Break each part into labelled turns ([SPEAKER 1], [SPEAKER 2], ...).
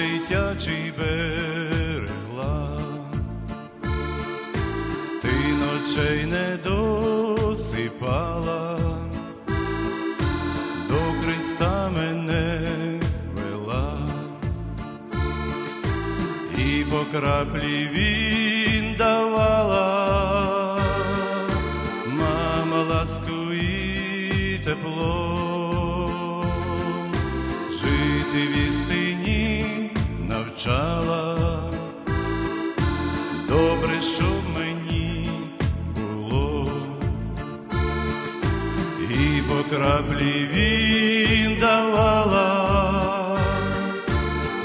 [SPEAKER 1] дитячий берегла, ти ночей не досипала, до Христа мене вела, і по краплі він давала, мама ласку тепло, жити навчала, добре, щоб мені було, і по краплі він давала,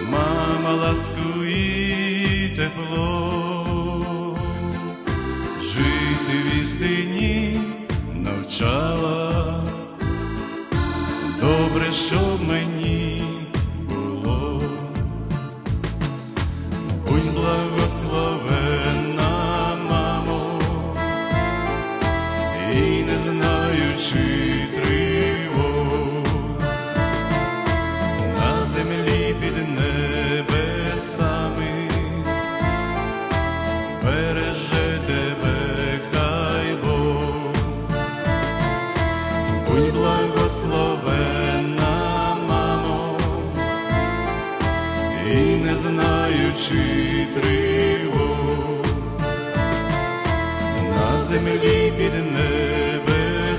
[SPEAKER 1] мама ласку і тепло, жити в істині навчала, добре, щоб мені знаючи тривог, на землі під небесами.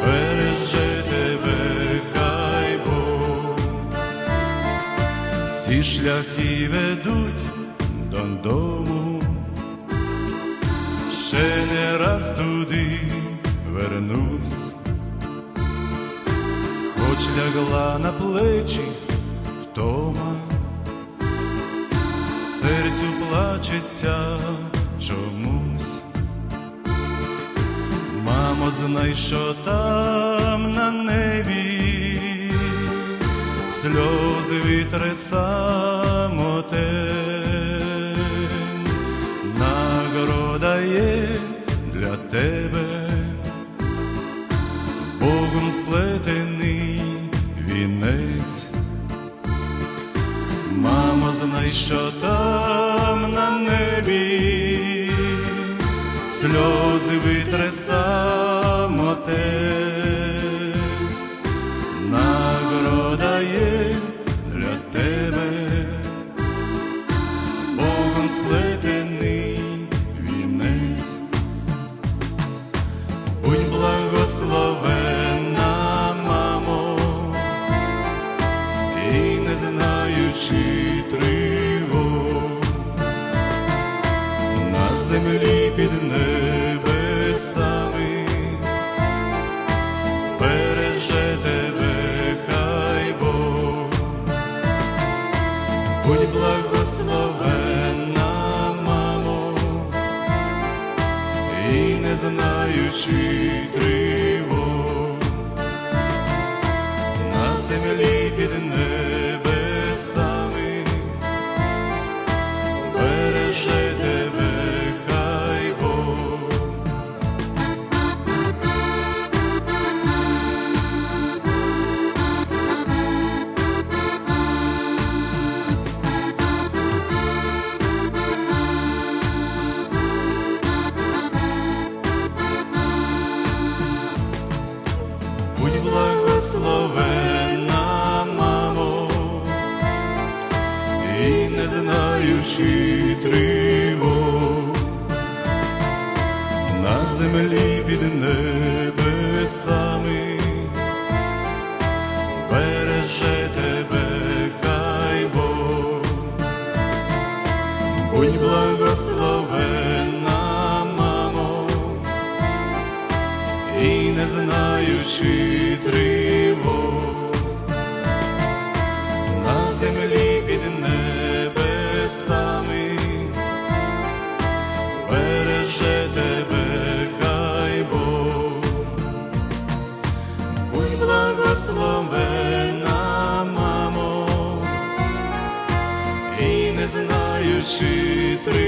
[SPEAKER 1] Береже тебе хай Бог. Шляхи ведуть додому, ще не раз туди вернусь, хоч лягла на плечі втома, серцю плачеться чомусь. Мамо, знай, що там на небі. Сльози вітре самотень, нагорода є для тебе, Богом сплетений Мамо, що там на небі? Сльози витре самотень, нагорода є для тебе, Богом сплетений вінець. Будь благословена, мамо, і не знаючи тривог, знаючи тривог, на землі не знаючи тривог, на землі під небесами береже тебе хай Бог. Будь благословена, мамо, і не знаючи тривог, знаючи тривог,